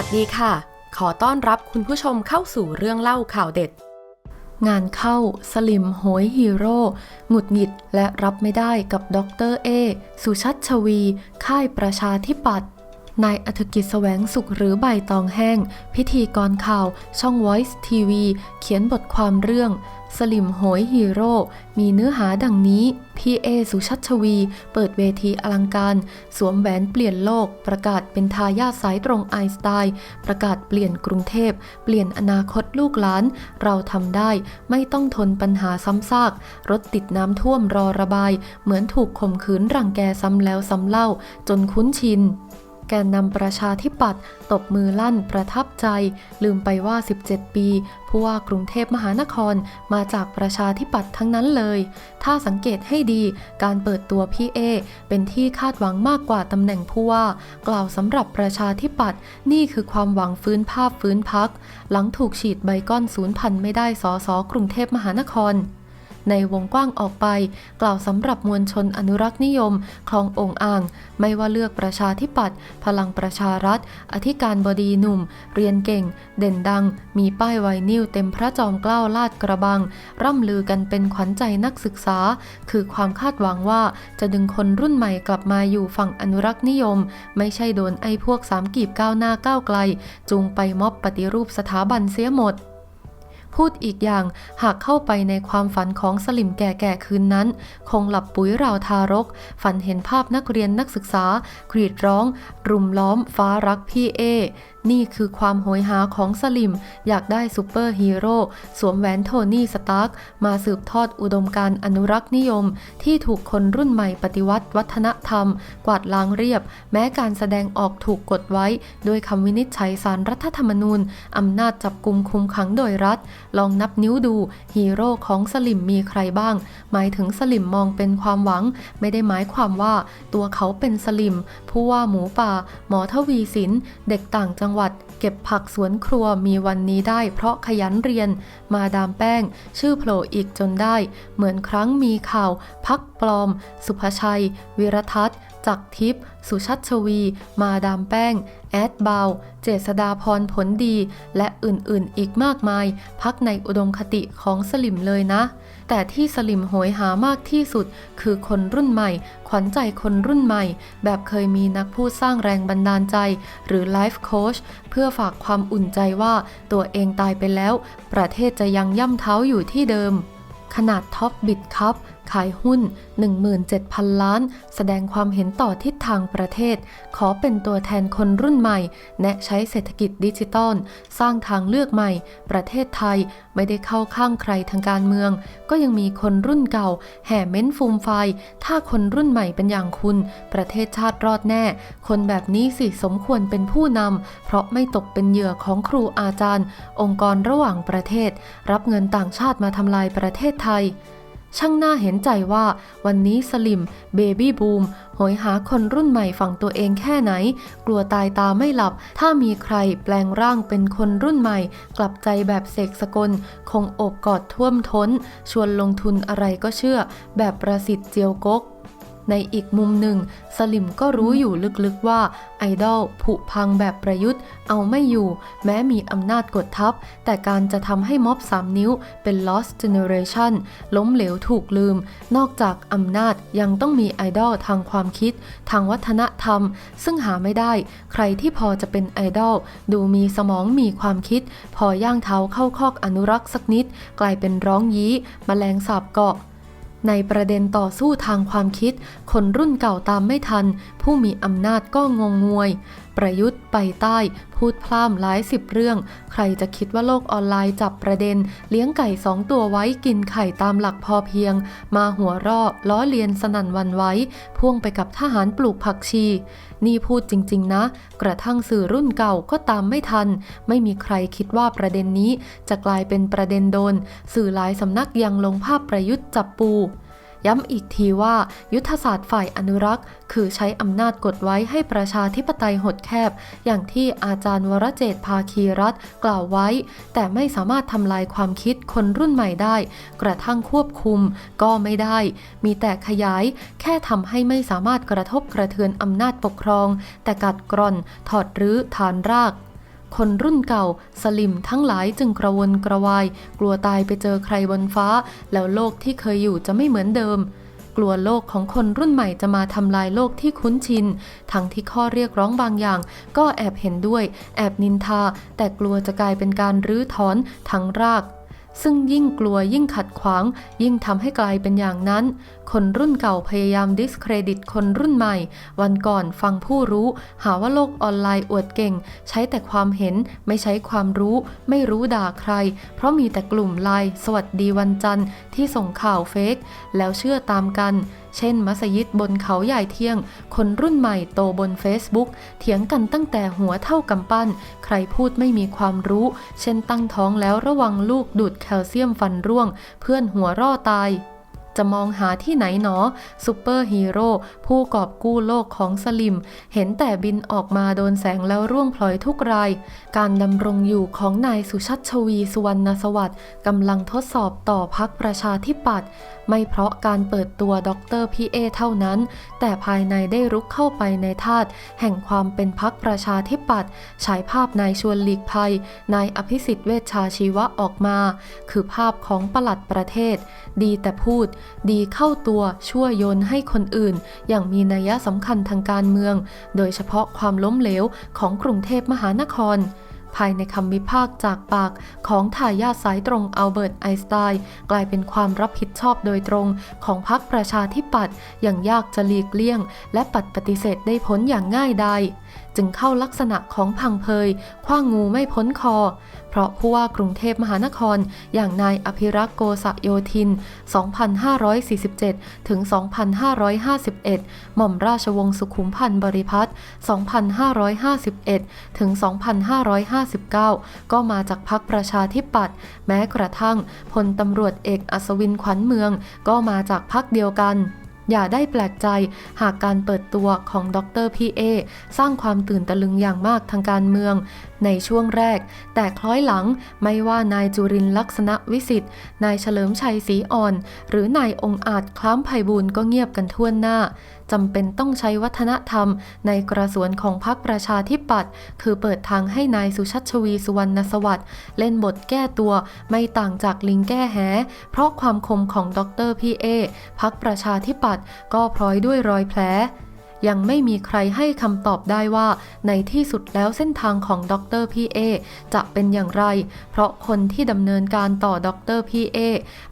วัสดีค่ะ ขอต้อนรับคุณผู้ชมเข้าสู่เรื่องเล่าข่าวเด็ด งานเข้าสลิมโหยฮีโร่หงุดหงิดและรับไม่ได้กับดรเอ สุชัชวี ค่ายประชาธิปัตย์นายอธกิจแสวงสุขหรือใบตองแห้ง พิธีกรข่าว ช่อง Voice TV เขียนบทความเรื่อง สลิมโหยฮีโร่ มีเนื้อหาดังนี้ พีเอสุชัชวี เปิดเวทีอลังการ สวมแหวนเปลี่ยนโลก ประกาศเป็นทายาทสายตรงไอสไตน์ประกาศเปลี่ยนกรุงเทพ เปลี่ยนอนาคตลูกหลาน เราทำได้ ไม่ต้องทนปัญหาซ้ำซาก รถติดน้ำท่วมรอระบาย เหมือนถูกข่มขืนรังแกซ้ำแล้วซ้ำเล่า จนคุ้นชิน แกนนำประชาธิปัตย์ตบมือลั่นประทับใจ ลืมไปว่า 17 ปีผู้ว่ากรุงเทพมหานครมาจากประชาธิปัตย์ทั้งนั้นเลย ถ้าสังเกตให้ดีการเปิดตัวพี่เอ เป็นที่คาดหวังมากกว่าตำแหน่งผู้ว่า กล่าวสำหรับประชาธิปัตย์นี่คือความหวังฟื้นภาพฟื้นพัก หลังถูกฉีดใบก้อนศูนย์พันไม่ได้สอสอกรุงเทพมหานคร ในวงกว้างออกไป กล่าวสำหรับมวลชนอนุรักษ์นิยมคลององอ่าง ไม่ว่าเลือกประชาธิปัตย์พลังประชารัฐ อธิการบดีหนุ่ม เรียนเก่ง เด่นดัง มีป้ายไวนิลเต็มพระจอมเกล้าลาดกระบัง ร่ำลือกันเป็นขวัญใจนักศึกษา คือความคาดหวังว่าจะดึงคนรุ่นใหม่กลับมาอยู่ฝั่งอนุรักษ์นิยม ไม่ใช่โดนไอ้พวกสามกีบก้าวหน้าก้าวไกล จูงไปม็อบปฏิรูปสถาบันเสียหมด พูดอีกอย่างหากเข้าไปในความฝันของสลิมแก่ๆคืนนั้น คงหลับปุ๋ยราวทารก ฝันเห็นภาพนักเรียนนักศึกษากรีดร้อง รุมล้อมฟ้ารักพี่เอ นี่คือความโหยหาของสลิม อยากได้ซูเปอร์ฮีโร่สวมแหวนโทนี่สตาร์กมาสืบทอดอุดมการณ์อนุรักษ์นิยม ที่ถูกคนรุ่นใหม่ปฏิวัติวัฒนธรรม กวาดล้างเรียบ แม้การแสดงออกถูกกดไว้ โดยคำวินิจฉัยสารรัฐธรรมนูญอำนาจจับกุมคุมขังโดยรัฐลองนับนิ้วดูฮีโร่ของสลิมมีใครบ้าง หมายถึงสลิมมองเป็นความหวัง ไม่ได้หมายความว่าตัวเขาเป็นสลิม ผู้ว่าหมูป่า หมอทวีสินเด็กต่างจังหวัด เก็บผักสวนครัวมีวันนี้ได้ เพราะขยันเรียน มาดามแป้ง ชื่อโผล่อีกจนได้ เหมือนครั้งมีข่าว พักปลอม สุภชัย วิรทัศน์จักทิพย์สุชัชวี มาดามแป้ง แอดบาว เจษดาพรผลดี และอื่นๆ อีกมากมาย พักในอุดมคติของสลิมเลยนะ แต่ที่สลิมโหยหามากที่สุด คือคนรุ่นใหม่ ขวัญใจคนรุ่นใหม่ แบบเคยมีนักพูดสร้างแรงบันดาลใจ หรือไลฟ์โค้ชเพื่อฝากความอุ่นใจว่าตัวเองตายไปแล้ว ประเทศจะยังย่ำเท้าอยู่ที่เดิมขนาดท็อปบิตครับ ขายหุ้น 17,000 ล้าน แสดงความเห็นต่อทิศทางประเทศ ขอเป็นตัวแทนคนรุ่นใหม่ แนะใช้เศรษฐกิจดิจิตอลสร้างทางเลือกใหม่ ประเทศไทยไม่ได้เข้าข้างใครทางการเมือง ก็ยังมีคนรุ่นเก่า แห่เม้นฟูมไฟ ถ้าคนรุ่นใหม่เป็นอย่างคุณ ประเทศชาติรอดแน่ คนแบบนี้สิสมควรเป็นผู้นำเพราะไม่ตกเป็นเหยื่อของครูอาจารย์ องค์กรระหว่างประเทศ รับเงินต่างชาติมาทำลายประเทศไทย ช่างน่าเห็นใจว่าวันนี้สลิมเบบี้บูมหอยหาคนรุ่นใหม่ฝั่งตัวเองแค่ไหน กลัวตายตาไม่หลับ ถ้ามีใครแปลงร่างเป็นคนรุ่นใหม่ กลับใจแบบเสกสกล คงอบกอดท่วมท้น ชวนลงทุนอะไรก็เชื่อ แบบประสิทธิ์เจียวกก ในอีกมุมหนึ่ง สลิมก็รู้อยู่ลึกๆว่าไอดอลผุพังแบบประยุทธ์ เอาไม่อยู่ แม้มีอำนาจกดทับ แต่การจะทำให้ม็อบ3นิ้วเป็น lost generation ล้มเหลวถูกลืม นอกจากอำนาจยังต้องมีไอดอลทางความคิด ทางวัฒนธรรม ซึ่งหาไม่ได้ ใครที่พอจะเป็นไอดอลดูมีสมองมีความคิด พอย่างเท้าเข้าคอกอนุรักษ์สักนิด กลายเป็นร้องยี้มแมลงสาบเกาะ ในประเด็นต่อสู้ทางความคิด คนรุ่นเก่าตามไม่ทัน ผู้มีอำนาจก็งงงวย ประยุทธ์ไปใต้ พูดพล่ามหลายสิบเรื่อง ใครจะคิดว่าโลกออนไลน์จับประเด็น เลี้ยงไก่สองตัวไว้กินไข่ตามหลักพอเพียง มาหัวร่อล้อเลียนสนั่นวันไว้ พ่วงไปกับทหารปลูกผักชี นี่พูดจริง ๆ นะ กระทั่งสื่อรุ่นเก่าก็ตามไม่ทัน ไม่มีใครคิดว่าประเด็นนี้ จะกลายเป็นประเด็นโดน สื่อหลายสำนักยังลงภาพประยุทธ์จับปู ย้ำอีกทีว่า ยุทธศาสตร์ฝ่ายอนุรักษ์ คือใช้อำนาจกดไว้ให้ประชาธิปไตยหดแคบ อย่างที่อาจารย์วรเจตภาคีรัฐกล่าวไว้ แต่ไม่สามารถทำลายความคิดคนรุ่นใหม่ได้ กระทั่งควบคุมก็ไม่ได้ มีแต่ขยาย แค่ทำให้ไม่สามารถกระทบกระเทือนอำนาจปกครอง แต่กัดกร่อน ถอดรื้อฐานราก คนรุ่นเก่า สลิมทั้งหลายจึงกระวนกระวาย กลัวตายไปเจอใครบนฟ้า แล้วโลกที่เคยอยู่จะไม่เหมือนเดิม กลัวโลกของคนรุ่นใหม่จะมาทำลายโลกที่คุ้นชิน ทั้งที่ข้อเรียกร้องบางอย่าง ก็แอบเห็นด้วย แอบนินทา แต่กลัวจะกลายเป็นการรื้อถอนทั้งรากซึ่งยิ่งกลัวยิ่งขัดขวาง ยิ่งทำให้กลายเป็นอย่างนั้น คนรุ่นเก่าพยายามดิสเครดิตคนรุ่นใหม่ วันก่อนฟังผู้รู้ หาว่าโลกออนไลน์อวดเก่ง ใช้แต่ความเห็นไม่ใช้ความรู้ ไม่รู้ด่าใคร เพราะมีแต่กลุ่มไลน์สวัสดีวันจันทร์ที่ส่งข่าวเฟกแล้วเชื่อตามกันเช่น มัสยิดบนเขาใหญ่เที่ยง คนรุ่นใหม่โตบน Facebook เถียงกันตั้งแต่หัวเท่ากำปั้น ใครพูดไม่มีความรู้ เช่นตั้งท้องแล้วระวังลูกดูดแคลเซียมฟันร่วง เพื่อนหัวร่อตาย จะมองหาที่ไหนหนอซูเปอร์ฮีโร่ผู้กอบกู้โลกของสลิม เห็นแต่บินออกมาโดนแสงแล้วร่วงพลอยทุกราย การดำรงอยู่ของนายสุชัชวีสุวรรณสวัสดิ์กำลังทดสอบต่อพักประชาธิปัตย์ไม่เพราะการเปิดตัวด็อกเตอร์พีเอเท่านั้น แต่ภายในได้รุกเข้าไปในธาตุแห่งความเป็นพักประชาธิปัตย์ฉายภาพนายชวนหลีกภัย นายอภิสิทธิ์เวชชาชีวะออกมา คือภาพของปลัดประเทศ ดีแต่พูดดีเข้าตัวชั่วยนให้คนอื่น อย่างมีนัยสำคัญทางการเมือง โดยเฉพาะความล้มเหลวของกรุงเทพมหานคร ภายในคำวิพากษ์จากปากของทายาทสายตรงอัลเบิร์ตไอน์สไตน์กลายเป็นความรับผิดชอบโดยตรงของพรรคประชาธิปัตย์อย่างยากจะหลีกเลี่ยง และปัดปฏิเสธได้พ้นอย่างง่ายดายจึงเข้าลักษณะของพังเพยคว้างงูไม่พ้นคอ เพราะผู้ว่ากรุงเทพมหานคร อย่างนายอภิรักษ์โกษโยธิน 2547 ถึง 2551 หม่อมราชวงศ์สุขุมพันธ์บริพัตร 2551 ถึง 25 2559 ก็มาจากพรรคประชาธิปัตย์แม้กระทั่งพลตำรวจเอกอัศวินขวัญเมือง ก็มาจากพรรคเดียวกันอย่าได้แปลกใจหากการเปิดตัวของดรพีเอสร้างความตื่นตะลึงอย่างมากทางการเมืองในช่วงแรก แต่คล้อยหลังไม่ว่านายจุรินลักษณะวิสิทธิ์นายเฉลิมชัยศรีอ่อน หรือนายองค์อาจคล้ามไพบูลก็เงียบกันทั่วหน้าจำเป็นต้องใช้วัฒนธรรม ในกระสวนของพรรคประชาธิปัตย์คือเปิดทางให้นายสุชัชวีสุวรรณสวัสดิ์เล่นบทแก้ตัวไม่ต่างจากลิงแก้แห เพราะความคมของดรพีเอพักประชาธิปัตย์ก็พลอยด้วยรอยแผล ยังไม่มีใครให้คำตอบได้ว่าในที่สุดแล้วเส้นทางของดรพีเอจะเป็นอย่างไร เพราะคนที่ดำเนินการต่อดรพีเอ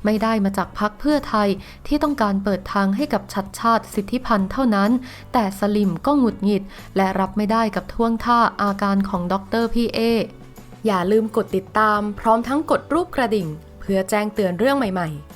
ไม่ได้มาจากพักเพื่อไทยที่ต้องการเปิดทางให้กับชัดชาติสิทธิพันธ์เท่านั้น แต่สลิมก็หงุดหงิด และรับไม่ได้กับท่วงท่าอาการของดรพีเออย่าลืมกดติดตามพร้อมทั้งกดรูปกระดิ่ง เพื่อแจ้งเตือนเรื่องใหม่ ๆ